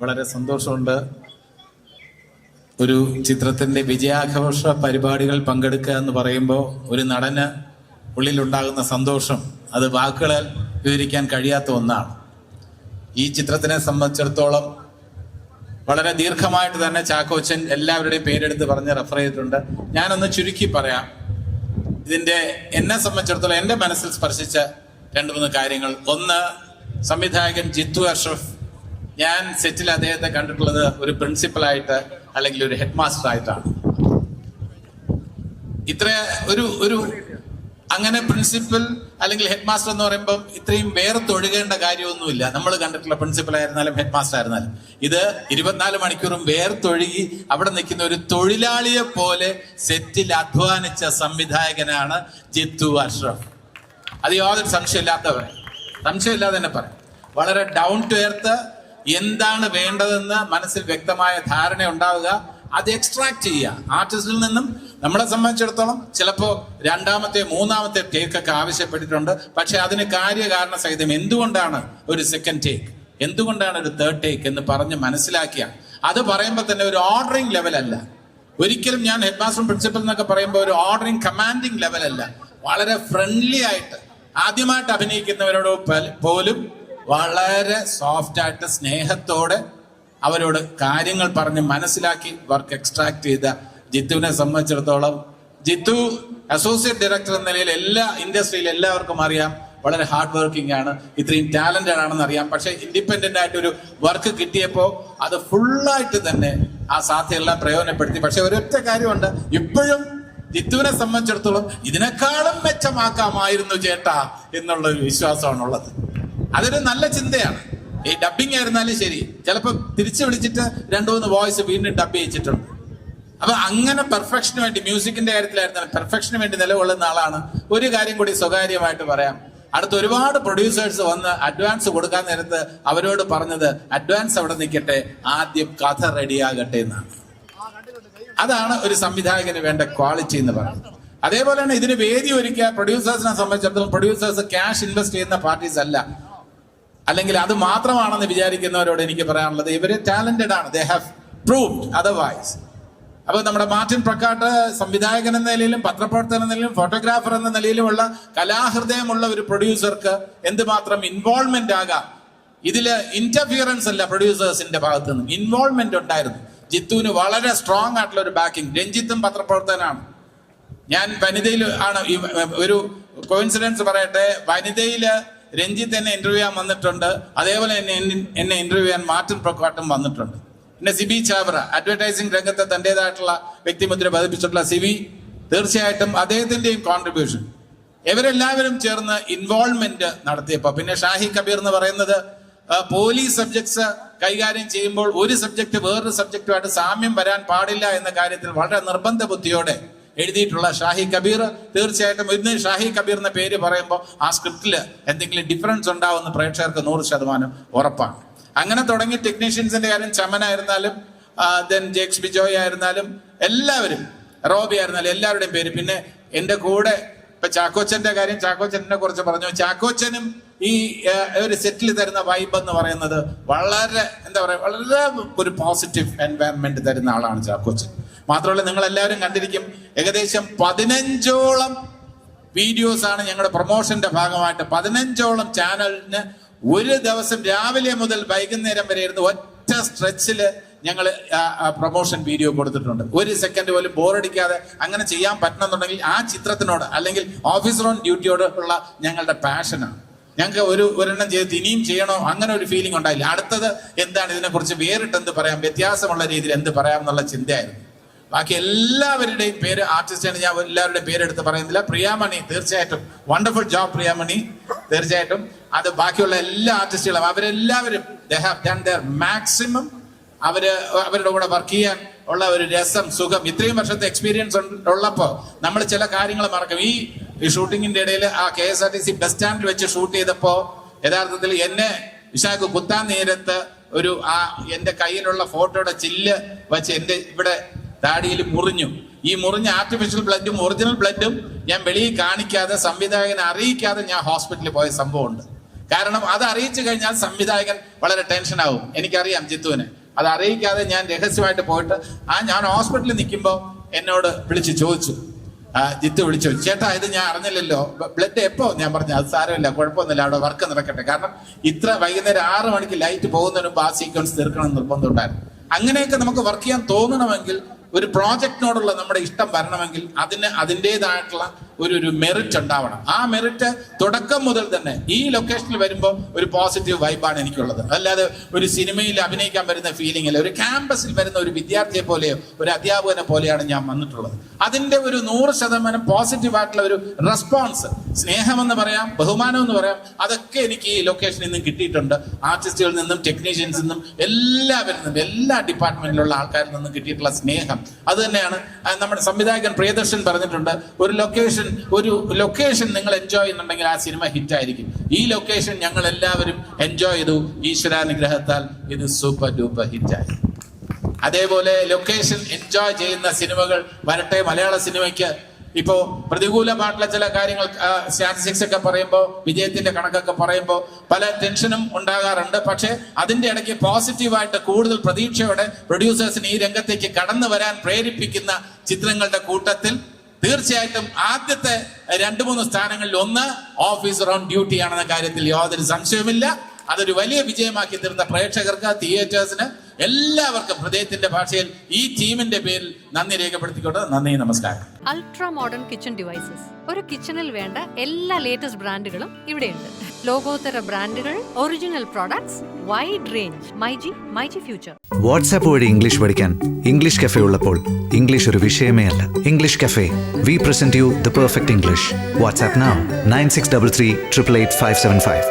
വളരെ സന്തോഷമുണ്ട്. ഒരു ചിത്രത്തിന്റെ വിജയാഘോഷ പരിപാടികൾ പങ്കെടുക്കുക എന്ന് പറയുമ്പോൾ ഒരു നടന് ഉള്ളിലുണ്ടാകുന്ന സന്തോഷം അത് വാക്കുകളാൽ വിവരിക്കാൻ കഴിയാത്ത ഒന്നാണ്. ഈ ചിത്രത്തിനെ സംബന്ധിച്ചിടത്തോളം വളരെ ദീർഘമായിട്ട് തന്നെ ചാക്കോച്ചൻ എല്ലാവരുടെയും പേരെടുത്ത് പറഞ്ഞ് റെഫർ ചെയ്തിട്ടുണ്ട്. ഞാനൊന്ന് ചുരുക്കി പറയാം. ഇതിന്റെ എന്നെ സംബന്ധിച്ചിടത്തോളം എന്റെ മനസ്സിൽ സ്പർശിച്ച രണ്ട് മൂന്ന് കാര്യങ്ങൾ. ഒന്ന് സംവിധായകൻ ജിത്തു അഷ്റഫ് ഞാൻ സെറ്റിൽ അദ്ദേഹത്തെ കണ്ടിട്ടുള്ളത് ഒരു പ്രിൻസിപ്പലായിട്ട് അല്ലെങ്കിൽ ഒരു ഹെഡ് മാസ്റ്റർ ആയിട്ടാണ്. ഇത്ര ഒരു ഒരു അങ്ങനെ പ്രിൻസിപ്പൽ അല്ലെങ്കിൽ ഹെഡ് മാസ്റ്റർ എന്ന് പറയുമ്പോൾ ഇത്രയും വേറെ വേർത്തൊഴുകേണ്ട കാര്യമൊന്നുമില്ല. നമ്മൾ കണ്ടിട്ടുള്ള പ്രിൻസിപ്പൽ ആയിരുന്നാലും ഹെഡ് മാസ്റ്റർ ആയിരുന്നാലും. ഇത് ഇരുപത്തിനാല് മണിക്കൂറും വേറെ തൊഴുകി അവിടെ നിൽക്കുന്ന ഒരു തൊഴിലാളിയെ പോലെ സെറ്റിൽ അധ്വാനിച്ച സംവിധായകനാണ് ജിത്തു അഷ്റഫ്. അത് യാതൊരു സംശയമില്ലാത്തവരെ സംശയമില്ലാതെ തന്നെ പറയാം. വളരെ ഡൗൺ ടു എർത്ത് എന്താണ് വേണ്ടതെന്ന് മനസ്സിൽ വ്യക്തമായ ധാരണ ഉണ്ടാവുക അത് എക്സ്ട്രാക്ട് ചെയ്യുക. ആർട്ടിസ്റ്റിൽ നിന്നും നമ്മളെ സംബന്ധിച്ചിടത്തോളം ചിലപ്പോൾ രണ്ടാമത്തെ മൂന്നാമത്തെ ടേക്ക് ഒക്കെ ആവശ്യപ്പെട്ടിട്ടുണ്ട്. പക്ഷെ അതിന് കാര്യകാരണ സഹിതം എന്തുകൊണ്ടാണ് ഒരു സെക്കൻഡ് ടേക്ക് എന്തുകൊണ്ടാണ് ഒരു തേർഡ് ടേക്ക് എന്ന് പറഞ്ഞ് മനസ്സിലാക്കിയ? അത് പറയുമ്പോൾ തന്നെ ഒരു ഓർഡറിംഗ് ലെവലല്ല ഒരിക്കലും ഞാൻ ഹെഡ് മാസ്റ്റർ പ്രിൻസിപ്പൽ എന്നൊക്കെ പറയുമ്പോൾ ഒരു ഓർഡറിംഗ് കമാൻഡിങ് ലെവലല്ല വളരെ ഫ്രണ്ട്ലി ആയിട്ട് ആദ്യമായിട്ട് അഭിനയിക്കുന്നവരോട് പോലും വളരെ സോഫ്റ്റ് ആയിട്ട് സ്നേഹത്തോടെ അവരോട് കാര്യങ്ങൾ പറഞ്ഞ് മനസ്സിലാക്കി വർക്ക് എക്സ്ട്രാക്ട് ചെയ്ത ജിത്തുവിനെ സംബന്ധിച്ചിടത്തോളം ജിത്തു അസോസിയേറ്റ് ഡയറക്ടർ എന്ന നിലയിൽ എല്ലാ ഇൻഡസ്ട്രിയിൽ എല്ലാവർക്കും അറിയാം. വളരെ ഹാർഡ് വർക്കിംഗ് ആണ്. ഇത്രയും ടാലന്റഡ് ആണെന്ന് അറിയാം. പക്ഷെ ഇൻഡിപെൻഡന്റ് ആയിട്ട് ഒരു വർക്ക് കിട്ടിയപ്പോൾ അത് ഫുള്ളായിട്ട് തന്നെ ആ സാധ്യതയെല്ലാം പ്രയോജനപ്പെടുത്തി. പക്ഷെ ഒരൊറ്റ കാര്യമുണ്ട്. ഇപ്പോഴും ജിത്തുവിനെ സംബന്ധിച്ചിടത്തോളം ഇതിനേക്കാളും മെച്ചമാക്കാമായിരുന്നു ചേട്ടാ എന്നുള്ള ഒരു വിശ്വാസമാണുള്ളത്. അതൊരു നല്ല ചിന്തയാണ്. ഈ ഡബിങ് ആയിരുന്നാലും ശരി. ചിലപ്പോൾ തിരിച്ചു വിളിച്ചിട്ട് രണ്ടു മൂന്ന് വോയിസ് വീണ്ടും ഡബ് ചെയ്യിച്ചിട്ടുണ്ട്. അപ്പൊ അങ്ങനെ പെർഫെക്ഷന് വേണ്ടി മ്യൂസിക്കിന്റെ കാര്യത്തിലായിരുന്നാലും പെർഫെക്ഷന് വേണ്ടി നിലകൊള്ളുന്ന ആളാണ്. ഒരു കാര്യം കൂടി സ്വകാര്യമായിട്ട് പറയാം. അടുത്ത ഒരുപാട് പ്രൊഡ്യൂസേഴ്സ് വന്ന് അഡ്വാൻസ് കൊടുക്കാൻ നേരത്ത് അവരോട് പറഞ്ഞത് അഡ്വാൻസ് അവിടെ നിൽക്കട്ടെ ആദ്യം കഥ റെഡിയാകട്ടെ എന്നാണ്. അതാണ് ഒരു സംവിധായകന് വേണ്ട ക്വാളിറ്റി എന്ന് പറയുന്നത്. അതേപോലെ തന്നെ ഇതിന് വേദി ഒരുക്കിയ പ്രൊഡ്യൂസേഴ്സിനെ സംബന്ധിച്ചിടത്തോളം പ്രൊഡ്യൂസേഴ്സ് ക്യാഷ് ഇൻവെസ്റ്റ് ചെയ്യുന്ന പാർട്ടീസ് അല്ല. അല്ലെങ്കിൽ അത് മാത്രമാണെന്ന് വിചാരിക്കുന്നവരോട് എനിക്ക് പറയാനുള്ളത് ഇവർ ടാലന്റഡ് ആണ്. ദേ ഹാവ് പ്രൂവ്ഡ് അതർവൈസ് അപ്പോൾ നമ്മുടെ മാർട്ടിൻ പ്രക്കാട്ട് സംവിധായകൻ എന്ന നിലയിലും പത്രപ്രവർത്തകൻ എന്ന നിലയിലും ഫോട്ടോഗ്രാഫർ എന്ന നിലയിലുമുള്ള കലാഹൃദയമുള്ള ഒരു പ്രൊഡ്യൂസർക്ക് എന്തുമാത്രം ഇൻവോൾവ്മെന്റ് ആകാം? ഇതിൽ ഇന്റർഫിയറൻസ് അല്ല പ്രൊഡ്യൂസേഴ്സിന്റെ ഭാഗത്ത് നിന്ന് ഇൻവോൾവ്മെന്റ് ഉണ്ടായിരുന്നു. ജിത്തുവിന് വളരെ സ്ട്രോങ് ആയിട്ടുള്ള ഒരു ബാക്കിംഗ് രഞ്ജിത്തും പത്രപ്രവർത്തകനാണ്. ഞാൻ വനിതയിൽ ആണ് ഒരു കോയിൻസിഡൻസ് പറയട്ടെ. വനിതയിൽ രഞ്ജിത്ത് എന്നെ ഇന്റർവ്യൂ ചെയ്യാൻ വന്നിട്ടുണ്ട്. അതേപോലെ എന്നെ- എന്നെ ഇന്റർവ്യൂ ചെയ്യാൻ മാർട്ടിൻ പ്രൊക്കാട്ടും വന്നിട്ടുണ്ട്. പിന്നെ സിബി ചാബ്ര അഡ്വർടൈസിംഗ് രംഗത്തെ തന്റേതായിട്ടുള്ള വ്യക്തിമുദ്ര പതിപ്പിച്ചിട്ടുള്ള സിബി തീർച്ചയായിട്ടും അദ്ദേഹത്തിന്റെയും കോൺട്രിബ്യൂഷൻ ഇവരെല്ലാവരും ചേർന്ന് ഇൻവോൾവ്മെന്റ് നടത്തിയപ്പോ പിന്നെ ഷാഹി കബീർ എന്ന് പറയുന്നത് പോലീസ് സബ്ജക്ട്സ് കൈകാര്യം ചെയ്യുമ്പോൾ ഒരു സബ്ജക്ട് വേറൊരു സബ്ജക്റ്റുമായിട്ട് സാമ്യം വരാൻ പാടില്ല എന്ന കാര്യത്തിൽ വളരെ നിർബന്ധ ബുദ്ധിയോടെ എഴുതിയിട്ടുള്ള ഷാഹി കബീർ. തീർച്ചയായിട്ടും ഇന്ന് ഷാഹി കബീർ എന്ന പേര് പറയുമ്പോൾ ആ സ്ക്രിപ്റ്റിൽ എന്തെങ്കിലും ഡിഫറൻസ് ഉണ്ടാവുമെന്ന് പ്രേക്ഷകർക്ക് നൂറ് ശതമാനം ഉറപ്പാണ്. അങ്ങനെ തുടങ്ങി ടെക്നീഷ്യൻസിന്റെ കാര്യം ചമനായിരുന്നാലും ദെൻ ജേക്സ് ബിജോയ് ആയിരുന്നാലും എല്ലാവരും റോബി ആയിരുന്നാലും എല്ലാവരുടെയും പേര്. പിന്നെ എന്റെ കൂടെ ഇപ്പൊ ചാക്കോച്ചന്റെ കാര്യം ചാക്കോച്ചനെ കുറിച്ച് പറഞ്ഞു. ചാക്കോച്ചനും ഈ ഒരു സെറ്റിൽ തരുന്ന വൈബ് എന്ന് പറയുന്നത് വളരെ എന്താ പറയാ വളരെ ഒരു പോസിറ്റീവ് എൻവയറമെന്റ് തരുന്ന ആളാണ് ചാക്കോച്ചൻ. മാത്രമല്ല നിങ്ങൾ എല്ലാവരും കണ്ടിരിക്കും ഏകദേശം പതിനഞ്ചോളം വീഡിയോസ് ആണ് ഞങ്ങളുടെ പ്രൊമോഷന്റെ ഭാഗമായിട്ട് പതിനഞ്ചോളം ചാനലിന് ഒരു ദിവസം രാവിലെ മുതൽ വൈകുന്നേരം വരെ ഇരുന്ന് ഒറ്റ സ്ട്രെച്ചിൽ ഞങ്ങൾ പ്രൊമോഷൻ വീഡിയോ കൊടുത്തിട്ടുണ്ട്. ഒരു സെക്കൻഡ് പോലും ബോറടിക്കാതെ അങ്ങനെ ചെയ്യാൻ പറ്റണമെന്നുണ്ടെങ്കിൽ ആ ചിത്രത്തിനോട് അല്ലെങ്കിൽ ഓഫീസർ ഓൺ ഡ്യൂട്ടിയോട് ഉള്ള ഞങ്ങളുടെ പാഷനാണ് ഞങ്ങൾക്ക് ഒരു ഒരെണ്ണം ചെയ്ത് ഇനിയും ചെയ്യണോ? അങ്ങനെ ഒരു ഫീലിംഗ് ഉണ്ടായില്ല. അടുത്തത് എന്താണ്? ഇതിനെക്കുറിച്ച് വേറിട്ട് എന്ത് പറയാം? വ്യത്യാസമുള്ള രീതിയിൽ എന്ത് പറയാം എന്നുള്ള ചിന്തയായിരുന്നു. ബാക്കി എല്ലാവരുടെയും പേര് ആർട്ടിസ്റ്റാണ് ഞാൻ എല്ലാവരുടെയും പേരെടുത്ത് പറയുന്നില്ല. പ്രിയാമണി തീർച്ചയായിട്ടും. Wonderful job Priyamani. തീർച്ചയായിട്ടും. അത് ബാക്കിയുള്ള എല്ലാ ആർട്ടിസ്റ്റുകളും അവരെല്ലാവരും ഹാവ് ഡൺ മാക്സിമം അവർ അവരുടെ കൂടെ വർക്ക് ചെയ്യാൻ ഉള്ള ഒരു രസം സുഖം. ഇത്രയും വർഷത്തെ എക്സ്പീരിയൻസ് ഉള്ളപ്പോ നമ്മൾ ചില കാര്യങ്ങൾ മറക്കും. ഈ ഈ ഷൂട്ടിങ്ങിന്റെ ഇടയിൽ ആ K S R T C bus സ്റ്റാൻഡിൽ വെച്ച് ഷൂട്ട് ചെയ്തപ്പോ യഥാർത്ഥത്തിൽ എന്നെ വിശാഖ് കുത്താൻ നേരത്ത് ഒരു ആ എന്റെ കയ്യിലുള്ള ഫോട്ടോയുടെ ചില്ല് വെച്ച് എന്റെ ഇവിടെ താടിയിൽ മുറിഞ്ഞു. ഈ മുറിഞ്ഞ ആർട്ടിഫിഷ്യൽ ബ്ലഡും ഒറിജിനൽ ബ്ലഡും ഞാൻ വെളിയിൽ കാണിക്കാതെ സംവിധായകനെ അറിയിക്കാതെ ഞാൻ ഹോസ്പിറ്റലിൽ പോയ സംഭവമുണ്ട്. കാരണം അത് അറിയിച്ചു കഴിഞ്ഞാൽ സംവിധായകൻ വളരെ ടെൻഷൻ ആവും. എനിക്കറിയാം ജിത്തുവിനെ. അത് അറിയിക്കാതെ ഞാൻ രഹസ്യമായിട്ട് പോയിട്ട് ആ ഞാൻ ഹോസ്പിറ്റലിൽ നിൽക്കുമ്പോൾ എന്നോട് വിളിച്ച് ചോദിച്ചു. ജിത്ത് വിളിച്ചു. ചേട്ടാ ഇത് ഞാൻ അറിഞ്ഞില്ലല്ലോ. ബ്ലഡ് എപ്പോ? ഞാൻ പറഞ്ഞു അത് സാരമില്ല കുഴപ്പമൊന്നുമില്ല. അവിടെ വർക്ക് നടക്കട്ടെ. കാരണം ഇത്ര വൈകുന്നേരം ആറ് മണിക്ക് ലൈറ്റ് പോകുന്നതിന് മുമ്പ് ആ സീക്വൻസ് തീർക്കണം നിർബന്ധം ഉണ്ടായിരുന്നു. അങ്ങനെയൊക്കെ നമുക്ക് വർക്ക് ചെയ്യാൻ തോന്നണമെങ്കിൽ ഒരു പ്രോജക്റ്റിനോടുള്ള നമ്മുടെ ഇഷ്ടം വരണമെങ്കിൽ അതിന് അതിന്റെതായിട്ടുള്ള ഒരു ഒരു മെറിറ്റ് ഉണ്ടാവണം. ആ മെറിറ്റ് തുടക്കം മുതൽ തന്നെ ഈ ലൊക്കേഷനിൽ വരുമ്പോൾ ഒരു പോസിറ്റീവ് വൈബാണ് എനിക്കുള്ളത്. അല്ലാതെ ഒരു സിനിമയിൽ അഭിനയിക്കാൻ വരുന്ന ഫീലിംഗ് അല്ല. ഒരു ക്യാമ്പസിൽ വരുന്ന ഒരു വിദ്യാർത്ഥിയെ പോലെയോ ഒരു അധ്യാപകനെ പോലെയാണ് ഞാൻ വന്നിട്ടുള്ളത്. അതിന്റെ ഒരു നൂറ് ശതമാനം പോസിറ്റീവ് ആയിട്ടുള്ള ഒരു റെസ്പോൺസ് സ്നേഹമെന്ന് പറയാം ബഹുമാനം എന്ന് പറയാം അതൊക്കെ എനിക്ക് ഈ ലൊക്കേഷനിൽ നിന്നും കിട്ടിയിട്ടുണ്ട്. ആർട്ടിസ്റ്റുകളിൽ നിന്നും ടെക്നീഷ്യൻസിൽ നിന്നും എല്ലാവരിൽ നിന്നും എല്ലാ ഡിപ്പാർട്ട്മെന്റിലുള്ള ആൾക്കാരിൽ നിന്നും കിട്ടിയിട്ടുള്ള സ്നേഹം. അത് തന്നെയാണ് നമ്മുടെ സംവിധായകൻ പ്രിയദർശൻ പറഞ്ഞിട്ടുണ്ട് ഒരു ലൊക്കേഷൻ ഒരു ലൊക്കേഷൻ നിങ്ങൾ എൻജോയ് ചെയ്യുന്നുണ്ടെങ്കിൽ ആ സിനിമ ഹിറ്റ് ആയിരിക്കും. ഈ ലൊക്കേഷൻ ഞങ്ങൾ എല്ലാവരും എൻജോയ് ചെയ്തു. ഈശ്വരാനുഗ്രഹത്താൽ ഇത് സൂപ്പർ ഡൂപ്പർ ഹിറ്റായി അതേപോലെ ലൊക്കേഷൻ എൻജോയ് ചെയ്യുന്ന സിനിമകൾ വരട്ടെ മലയാള സിനിമയ്ക്ക് ഇപ്പോ പ്രതികൂലമായിട്ടുള്ള ചില കാര്യങ്ങൾ സ്റ്റാറ്റിസ്റ്റിക്സ് ഒക്കെ പറയുമ്പോൾ വിജയത്തിന്റെ കണക്കൊക്കെ പറയുമ്പോൾ പല ടെൻഷനും ഉണ്ടാകാറുണ്ട്. പക്ഷെ അതിന്റെ ഇടയ്ക്ക് പോസിറ്റീവായിട്ട് കൂടുതൽ പ്രതീക്ഷയോടെ പ്രൊഡ്യൂസേഴ്സിന് ഈ രംഗത്തേക്ക് കടന്നു വരാൻ പ്രേരിപ്പിക്കുന്ന ചിത്രങ്ങളുടെ കൂട്ടത്തിൽ തീർച്ചയായിട്ടും ആദ്യത്തെ രണ്ട് മൂന്ന് സ്ഥാനങ്ങളിൽ ഒന്ന് ഓഫീസർ ഓൺ ഡ്യൂട്ടി ആണെന്ന കാര്യത്തിൽ യാതൊരു സംശയവുമില്ല. അതൊരു വലിയ വിജയമാക്കി തീർത്ത പ്രേക്ഷകർക്ക് തിയേറ്റേഴ്സിന് എല്ലാവർക്കും ഹൃദയത്തിന്റെ ഭാഷയിൽ ഈ ടീമിന്റെ പേരിൽ നന്ദി രേഖപ്പെടുത്തിക്കൊണ്ട് നന്ദി നമസ്കാരം. അൾട്രാ മോഡേൺ കിച്ചൺ ഡിവൈസസ് ഒരു കിച്ചണിൽ വേണ്ട എല്ലാ ലേറ്റസ്റ്റ് ബ്രാൻഡുകളും ഇവിടെയുണ്ട്. ലോകോത്തര ബ്രാൻഡുകൾ original products wide range myG myG future WhatsApp വഴി ഇംഗ്ലീഷ് പഠിക്കാൻ ഇംഗ്ലീഷ് കഫേ ഉള്ളപ്പോൾ ഇംഗ്ലീഷ് ഒരു വിഷയമേ അല്ല. English cafe we present you the perfect English WhatsApp nine six double three triple eight five seven five